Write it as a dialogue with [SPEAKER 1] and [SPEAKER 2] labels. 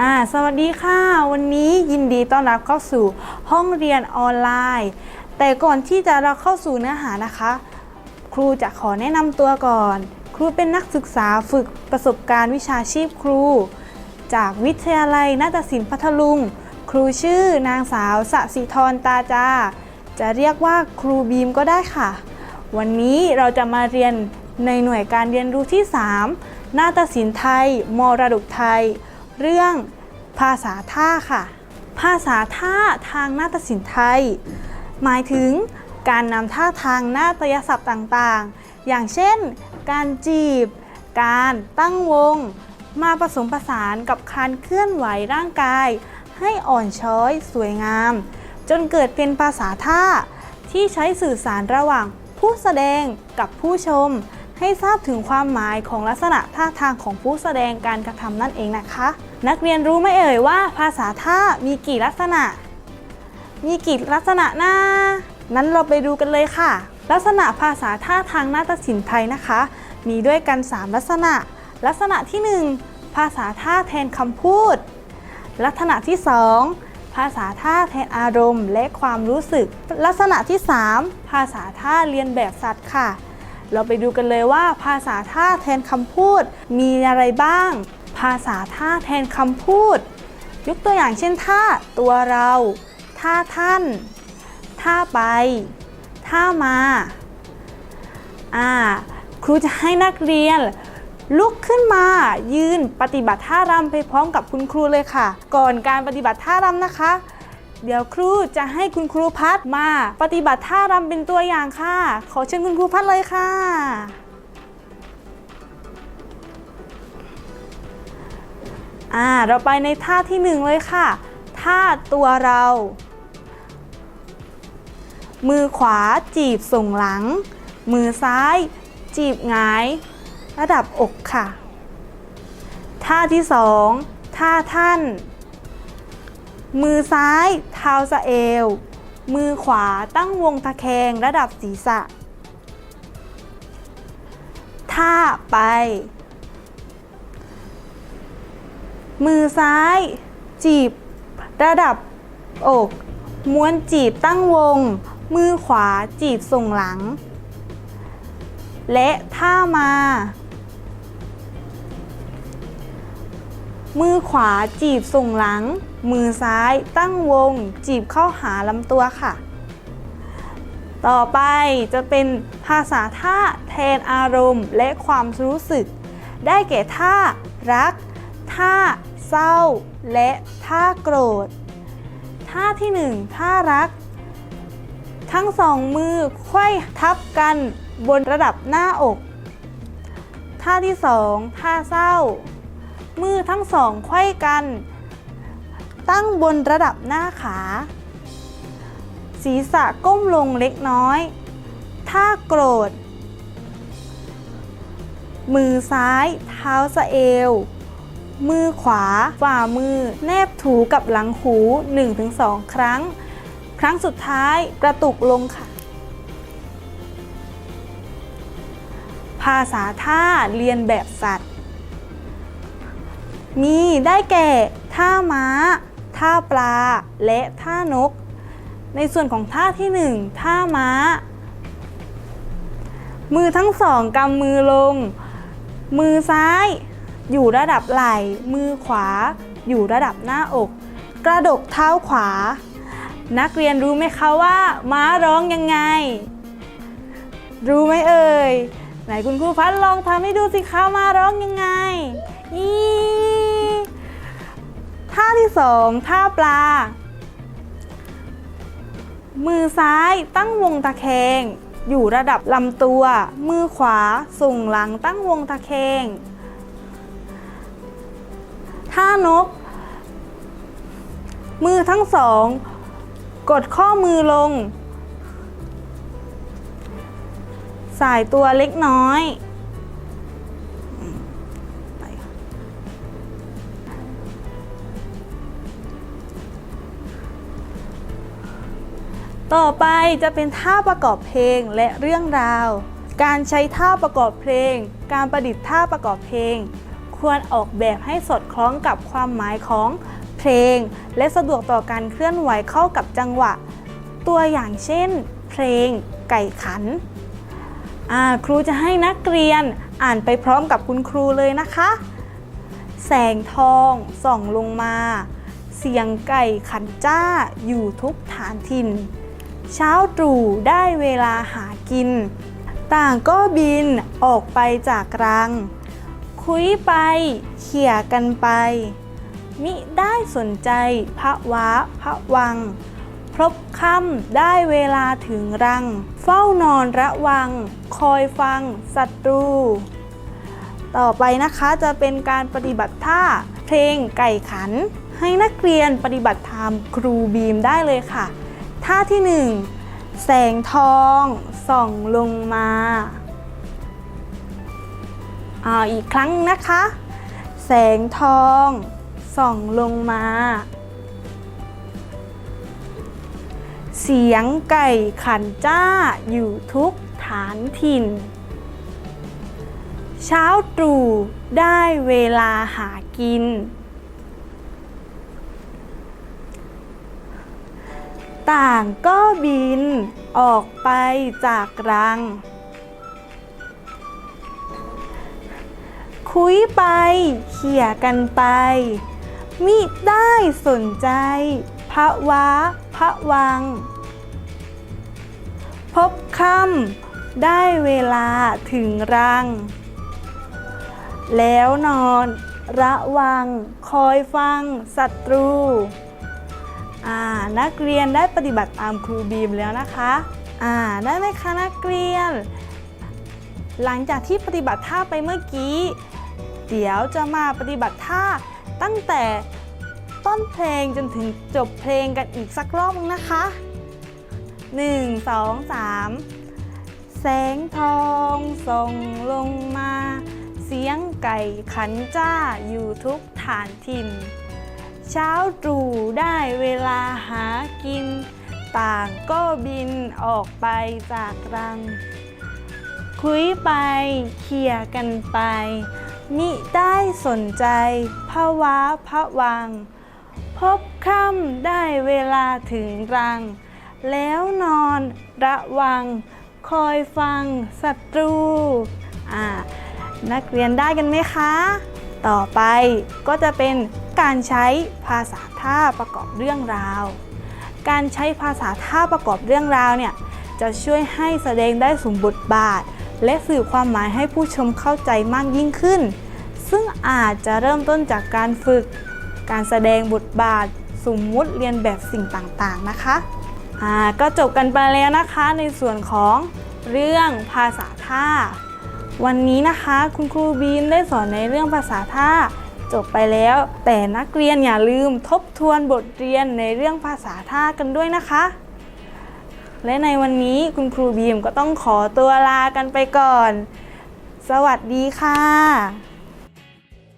[SPEAKER 1] อ่าสวัสดีค่ะ วันนี้ยินดีต้อนรับเข้าสู่ห้องเรียนออนไลน์ แต่ก่อนที่จะเราเข้าสู่เนื้อหานะคะ ครูจะขอแนะนำตัวก่อน ครูเป็นนักศึกษาฝึกประสบการณ์วิชาชีพครู จากวิทยาลัยนาฏศิลป์พัทลุง ครูชื่อนางสาวสสิธรตาจา จะเรียกว่าครูบีมก็ได้ค่ะ วันนี้เราจะมาเรียนในหน่วยการเรียนรู้ที่ 3 นาฏศิลป์ไทย มรดกไทย เรื่องภาษาท่าค่ะ ภาษาท่าทางนาฏศิลป์ไทย หมายถึงการนำท่าทางนาฏยศัพท์ต่างๆ อย่างเช่น การจีบ การตั้งวง มาผสมผสานกับการเคลื่อนไหวร่างกาย ให้อ่อนช้อยสวยงาม จนเกิดเป็นภาษาท่าที่ใช้สื่อสารระหว่างผู้แสดงกับผู้ชม ให้ทราบถึงความหมายของลักษณะท่าทางของผู้แสดงการกระทำนั่นเองนะคะ นักเรียนรู้ไหมเอ่ยว่าภาษาท่ามีกี่ลักษณะ มีกี่ลักษณะนะนั้นเราไปดูกันเลยค่ะ ลักษณะภาษาท่าทางนาฏศิลป์ไทยนะคะ มีด้วยกัน 3 ลักษณะ ลักษณะที่ 1 ภาษาท่าแทนคำพูด ลักษณะที่ 2 ภาษาท่าแทนอารมณ์ และความรู้สึก ลักษณะที่ 3 ภาษาท่าเรียนแบบสัตว์ค่ะ เราไปดูกันเลยว่าภาษาท่าแทนคำพูดมีอะไรบ้าง ภาษาท่าแทนคำพูด ยกตัวอย่างเช่นท่าตัวเราท่าท่านท่าไปท่ามาอ่าครูจะให้นักเรียน ลุกขึ้นมายืนปฏิบัติท่ารำไปพร้อมกับคุณครูเลยค่ะ ก่อนการปฏิบัติท่ารำนะคะ เดี๋ยวครูจะให้คุณครูพัดมา ปฏิบัติท่ารำเป็นตัวอย่างค่ะ ขอเชิญคุณครูพัดเลยค่ะ อ่าเราไปในท่าที่หนึ่งเลยค่ะท่าตัวเรา มือขวาจีบส่งหลัง มือซ้าย จีบหงาย ระดับอกค่ะ ท่าที่สองท่าท่าน มือซ้ายเท้าสะเอว มือขวาตั้งวงตะแคงระดับศีรษะ ท่าไป มือซ้าย จีบ ระดับอก ม้วนจีบตั้งวง มือขวาจีบส่งหลัง และท่ามา มือขวาจีบส่งหลัง มือซ้ายตั้งวง จีบเข้าหาลำตัวค่ะ ต่อไปจะเป็นภาษาท่าแทนอารมณ์และความรู้สึก ได้แก่ท่ารัก ท่าเศร้า และท่าโกรธ ท่าที่หนึ่งท่ารัก ทั้งสองมือไขว้ทับกันบนระดับหน้าอก ท่าที่สองท่าเศร้า มือทั้งสองไขว้กัน ตั้งบนระดับหน้าขา ศีรษะก้มลงเล็กน้อย ท่าโกรธ มือซ้าย เท้าสะเอว มือขวา ฝ่ามือ แนบถูกับหลังหู 1-2 ครั้ง ครั้งสุดท้ายกระตุกลงค่ะ ภาษาท่าเรียนแบบสัตว์ มีได้แก่ ท่าม้า ท่าปลา และท่านก ในส่วนของท่าที่ 1 ท่าม้า มือทั้งสองกำมือลง มือซ้าย อยู่ระดับไหล่ มือขวา อยู่ระดับหน้าอก กระดกเท้าขวา นักเรียนรู้ไหมคะว่าม้าร้องยังไง รู้ไหมเอ่ย ไหนคุณครูพัดลองทำให้ดูสิคะม้าร้องยังไงอีท่าที่สองท่าปลา มือซ้ายตั้งวงตะแคง อยู่ระดับลำตัว มือขวาส่งหลังตั้งวงตะแคง ท่านก มือทั้งสอง กดข้อมือลง สายตัวเล็กน้อย ต่อไปจะเป็นท่าประกอบเพลงและเรื่องราว การใช้ท่าประกอบเพลง การประดิษฐ์ท่าประกอบเพลง ควรออกแบบให้สอดคล้องกับความหมายของเพลง และสะดวกต่อการเคลื่อนไหวเข้ากับจังหวะ ตัวอย่างเช่น เพลงไก่ขัน ครูจะให้นักเรียนอ่านไปพร้อมกับคุณครูเลยนะคะ แสงทองส่องลงมา เสียงไก่ขันจ้าอยู่ทุกฐานถิ่นเช้าตรู่ได้เวลาหากิน ต่างก็บินออกไปจากรัง คุยไป เขี่ยกันไป มิได้สนใจพระว้าพระวัง พบค่ำได้เวลาถึงรัง เฝ้านอนระวัง คอยฟังศัตรู ต่อไปนะคะจะเป็นการปฏิบัติท่าเพลงไก่ขัน ให้นักเรียนปฏิบัติตามครูบีมได้เลยค่ะ ท่าที่ 1 แสงทองส่องลงมา อ่าอีกครั้งนะคะ แสงทองส่องลงมา เสียงไก่ขันจ้าอยู่ทุกฐานถิ่น เช้าตรู่ได้เวลาหากิน ต่างก็บินออกไปจากรัง คุยไป เขี่ยกันไป มิได้สนใจ พระว้าพระวัง พบค่ำได้เวลาถึงรัง แล้วนอน ระวัง คอยฟังศัตรูนักเรียนได้ปฏิบัติตามครูบีมแล้วนะคะอ่าได้ไหมคะนักเรียน หลังจากที่ปฏิบัติท่าไปเมื่อกี้ เดี๋ยวจะมาปฏิบัติท่าตั้งแต่ต้นเพลงจนถึงจบเพลงกันอีกสักรอบนึงนะคะ 1 2 3 แสงทองส่องลงมา เสียงไก่ขันจ้าอยู่ทุกฐานถิ่น เช้าตรู่ได้เวลาหากิน ต่างก็บินออกไปจากรัง คุยไปเขี่ยกันไป มิได้สนใจพระว้าพระวัง พบค่ำได้เวลาถึงรัง แล้วนอนระวัง คอยฟังศัตรูอ่านักเรียนได้กันไหมคะ ต่อไปก็จะเป็นการใช้ภาษาท่าประกอบเรื่องราว การใช้ภาษาท่าประกอบเรื่องราวเนี่ยจะช่วยให้แสดงได้สมบทบาท และสื่อความหมายให้ผู้ชมเข้าใจมากยิ่งขึ้น ซึ่งอาจจะเริ่มต้นจากการฝึก การแสดงบทบาท สมมุติเรียนแบบสิ่งต่างๆนะคะอ่าก็จบกันไปแล้วนะคะในส่วนของเรื่องภาษาท่า วันนี้นะคะคุณครูบีนได้สอนในเรื่องภาษาท่าจบไปแล้ว แต่นักเรียนอย่าลืมทบทวนบทเรียนในเรื่องภาษาท่ากันด้วยนะคะ และในวันนี้คุณครูบีมก็ต้องขอตัวลากันไปก่อน สวัสดีค่ะ